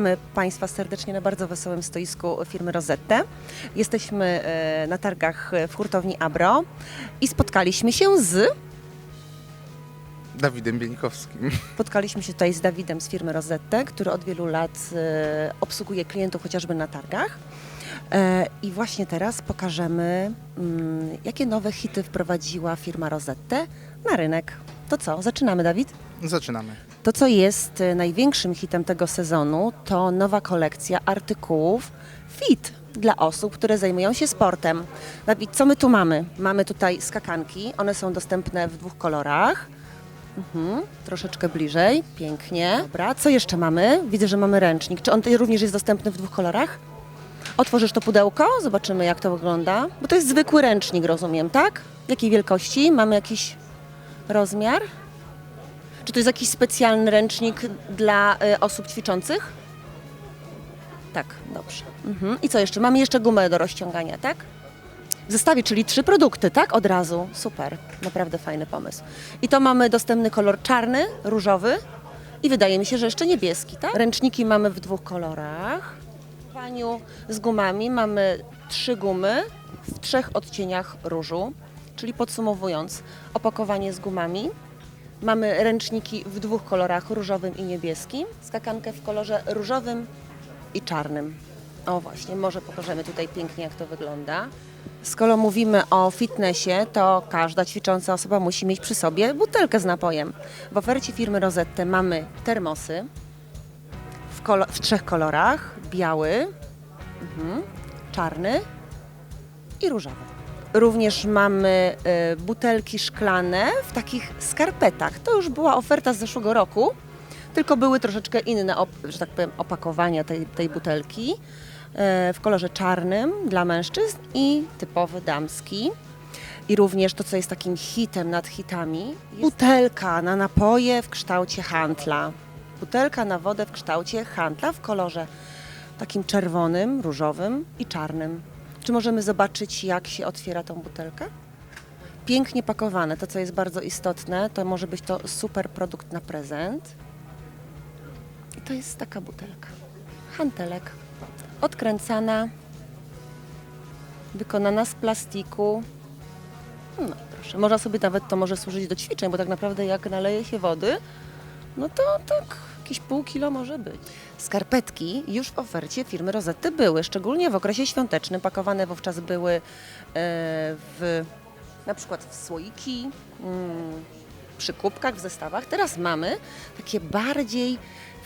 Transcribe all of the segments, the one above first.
Witamy Państwa serdecznie na bardzo wesołym stoisku firmy Rosette. Jesteśmy e, na targach w hurtowni Abro i spotkaliśmy się z Dawidem Bieńkowskim. Spotkaliśmy się tutaj z Dawidem z firmy Rosette, który od wielu lat e, obsługuje klientów chociażby na targach. E, I właśnie teraz pokażemy, mm, jakie nowe hity wprowadziła firma Rosette na rynek. To co, zaczynamy Dawid? Zaczynamy. To, co jest e, największym hitem tego sezonu, to nowa kolekcja artykułów fit dla osób, które zajmują się sportem. Dawid, co my tu mamy? Mamy tutaj skakanki, one są dostępne w dwóch kolorach. Mhm, troszeczkę bliżej, pięknie. Dobra, co jeszcze mamy? Widzę, że mamy ręcznik. Czy on również jest dostępny w dwóch kolorach? Otworzysz to pudełko, zobaczymy jak to wygląda. Bo to jest zwykły ręcznik, rozumiem, tak? Jakiej wielkości? Mamy jakiś rozmiar? Czy to jest jakiś specjalny ręcznik dla y, osób ćwiczących? Tak, dobrze. Mhm. I co jeszcze? Mamy jeszcze gumę do rozciągania, tak? W zestawie, czyli trzy produkty, tak? Od razu. Super. Naprawdę fajny pomysł. I to mamy dostępny kolor czarny, różowy i wydaje mi się, że jeszcze niebieski, tak? Ręczniki mamy w dwóch kolorach. W z gumami mamy trzy gumy w trzech odcieniach różu. Czyli podsumowując, opakowanie z gumami, Mamy ręczniki w dwóch kolorach, różowym i niebieskim. Skakankę w kolorze różowym i czarnym. O właśnie, może pokażemy tutaj pięknie, jak to wygląda. Skoro mówimy o fitnessie, to każda ćwicząca osoba musi mieć przy sobie butelkę z napojem. W ofercie firmy Rosette mamy termosy w, kolo- w trzech kolorach. Biały, mhm, czarny i różowy. Również mamy e, butelki szklane w takich skarpetach. To już była oferta z zeszłego roku, tylko były troszeczkę inne, że tak powiem, opakowania tej, tej butelki e, w kolorze czarnym dla mężczyzn i typowy damski. I również to, co jest takim hitem nad hitami, butelka na napoje w kształcie hantla. Butelka na wodę w kształcie hantla w kolorze takim czerwonym, różowym i czarnym. Czy możemy zobaczyć, jak się otwiera tą butelkę? Pięknie pakowane. To, co jest bardzo istotne, to może być to super produkt na prezent. I to jest taka butelka. Hantelek. Odkręcana. Wykonana z plastiku. No proszę, można sobie nawet to może służyć do ćwiczeń, bo tak naprawdę jak naleje się wody, no to tak jakieś pół kilo może być. Skarpetki już w ofercie firmy Rosette były, szczególnie w okresie świątecznym. Pakowane wówczas były e, w, na przykład w słoiki, mm, przy kubkach, w zestawach. Teraz mamy takie bardziej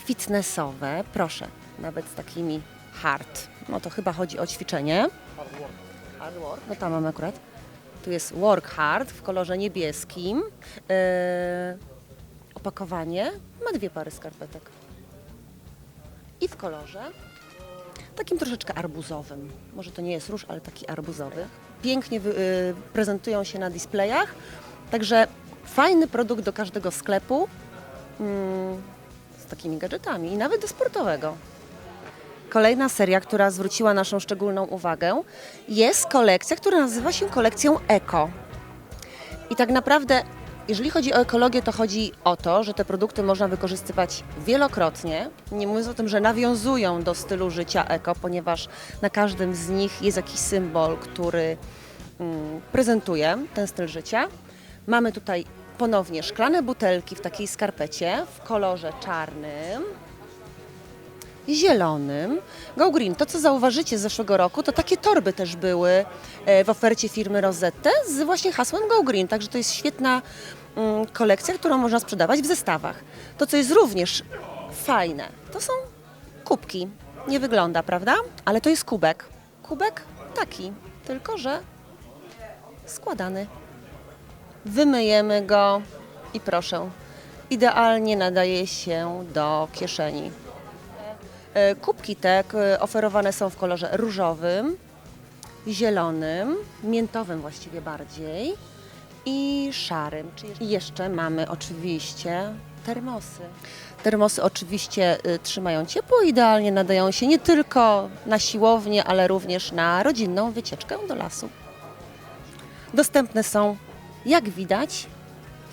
fitnessowe, proszę, nawet z takimi hard. No to chyba chodzi o ćwiczenie. Hard work. No tam mamy akurat. Tu jest work hard w kolorze niebieskim. E, opakowanie ma dwie pary skarpetek. I w kolorze takim troszeczkę arbuzowym. Może to nie jest róż, ale taki arbuzowy. Pięknie wy, y, prezentują się na displayach. Także fajny produkt do każdego sklepu mm, z takimi gadżetami i nawet do sportowego. Kolejna seria, która zwróciła naszą szczególną uwagę, jest kolekcja, która nazywa się kolekcją Eko. I tak naprawdę, jeżeli chodzi o ekologię, to chodzi o to, że te produkty można wykorzystywać wielokrotnie. Nie mówiąc o tym, że nawiązują do stylu życia eko, ponieważ na każdym z nich jest jakiś symbol, który mm, prezentuje ten styl życia. Mamy tutaj ponownie szklane butelki w takiej skarpecie w kolorze czarnym zielonym. Go Green, to co zauważycie z zeszłego roku, to takie torby też były e, w ofercie firmy Rosette z właśnie hasłem Go Green, także to jest świetna mm, kolekcja, którą można sprzedawać w zestawach. To co jest również fajne, to są kubki. Nie wygląda, prawda? Ale to jest kubek. Kubek taki, tylko że składany. Wymyjemy go i proszę, idealnie nadaje się do kieszeni. E, Kubki te k- oferowane są w kolorze różowym, zielonym, miętowym właściwie bardziej i szarym. I jeszcze mamy oczywiście termosy. Termosy oczywiście y, trzymają ciepło, idealnie nadają się nie tylko na siłownię, ale również na rodzinną wycieczkę do lasu. Dostępne są, jak widać,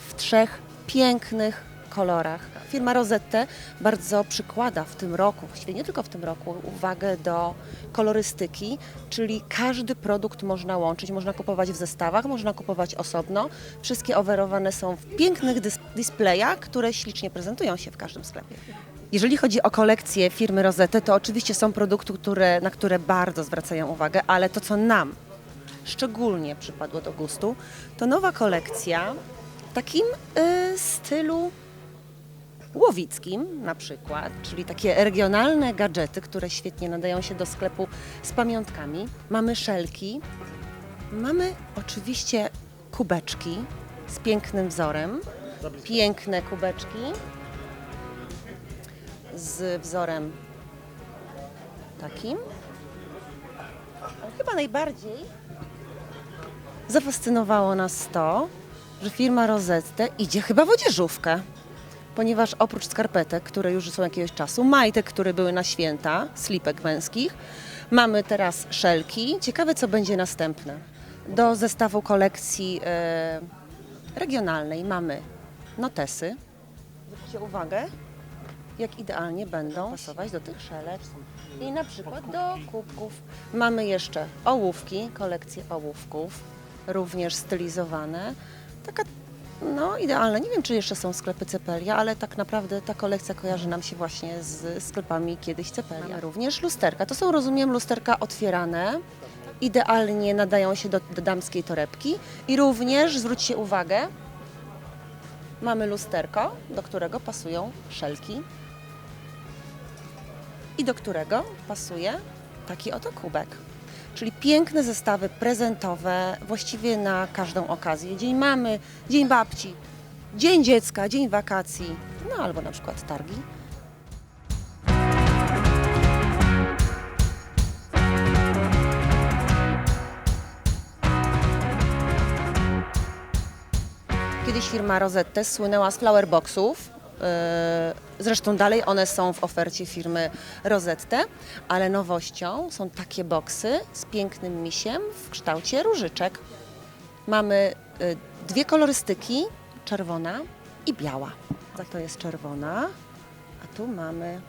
w trzech pięknych kolorach. Firma Rosette bardzo przykłada w tym roku, właściwie nie tylko w tym roku, uwagę do kolorystyki, czyli każdy produkt można łączyć, można kupować w zestawach, można kupować osobno. Wszystkie oferowane są w pięknych dys- które ślicznie prezentują się w każdym sklepie. Jeżeli chodzi o kolekcję firmy Rosette, to oczywiście są produkty, które, na które bardzo zwracają uwagę, ale to co nam szczególnie przypadło do gustu, to nowa kolekcja w takim y, stylu łowickim na przykład, czyli takie regionalne gadżety, które świetnie nadają się do sklepu z pamiątkami. Mamy szelki, mamy oczywiście kubeczki z pięknym wzorem, piękne kubeczki z wzorem takim. Ale chyba najbardziej zafascynowało nas to, że firma Rosette idzie chyba w odzieżówkę. Ponieważ oprócz skarpetek, które już są jakiegoś czasu, majtek, które były na święta, slipek męskich, mamy teraz szelki. Ciekawe, co będzie następne. Do zestawu kolekcji e, regionalnej mamy notesy. Zwróćcie uwagę, jak idealnie będą pasować do tych szelek. I na przykład do kubków. Mamy jeszcze ołówki, kolekcję ołówków, również stylizowane. Taka no idealna. Nie wiem, czy jeszcze są sklepy Cepelia, ale tak naprawdę ta kolekcja kojarzy nam się właśnie z sklepami kiedyś Cepelia. Mamy również lusterka. To są, rozumiem, lusterka otwierane. Idealnie nadają się do, do damskiej torebki. I również, zwróćcie uwagę, mamy lusterko, do którego pasują szelki i do którego pasuje taki oto kubek. Czyli piękne zestawy prezentowe właściwie na każdą okazję. Dzień mamy, dzień babci, dzień dziecka, dzień wakacji, no albo na przykład targi. Kiedyś firma Rosette słynęła z flower boxów. Yy, Zresztą dalej one są w ofercie firmy Rosette, ale nowością są takie boksy z pięknym misiem w kształcie różyczek. Mamy y, dwie kolorystyki, czerwona i biała. To jest czerwona, a tu mamy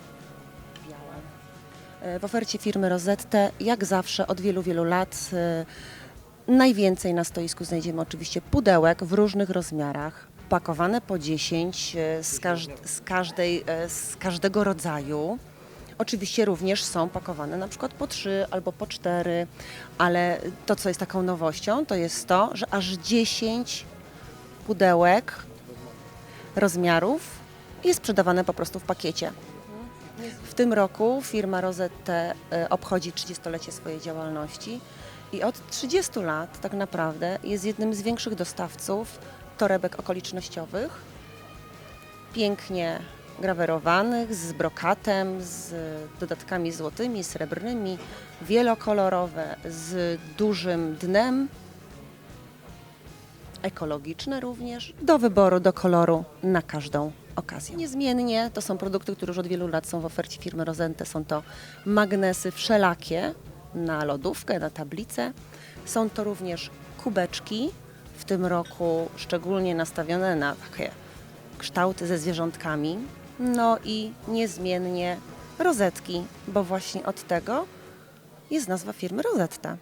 białe. Y, W ofercie firmy Rosette, jak zawsze od wielu, wielu lat, najwięcej na stoisku znajdziemy oczywiście pudełek w różnych rozmiarach, pakowane po 10 e, z, z, każdej, e, z każdego rodzaju. Oczywiście również są pakowane na przykład po 3 albo po 4, ale to, co jest taką nowością, to jest to, że aż 10 pudełek rozmiarów jest sprzedawane po prostu w pakiecie. W tym roku firma Rosette e, obchodzi 30-lecie swojej działalności i od 30 lat tak naprawdę jest jednym z większych dostawców torebek okolicznościowych, pięknie grawerowanych, z brokatem, z dodatkami złotymi, srebrnymi, wielokolorowe, z dużym dnem, ekologiczne również, do wyboru, do koloru na każdą okazję. Niezmiennie to są produkty, które już od wielu lat są w ofercie firmy Rosente. Są to magnesy wszelakie na lodówkę, na tablicę. Są to również kubeczki, w tym roku szczególnie nastawione na takie kształty ze zwierzątkami. No i niezmiennie rozetki, bo właśnie od tego jest nazwa firmy Rosetta.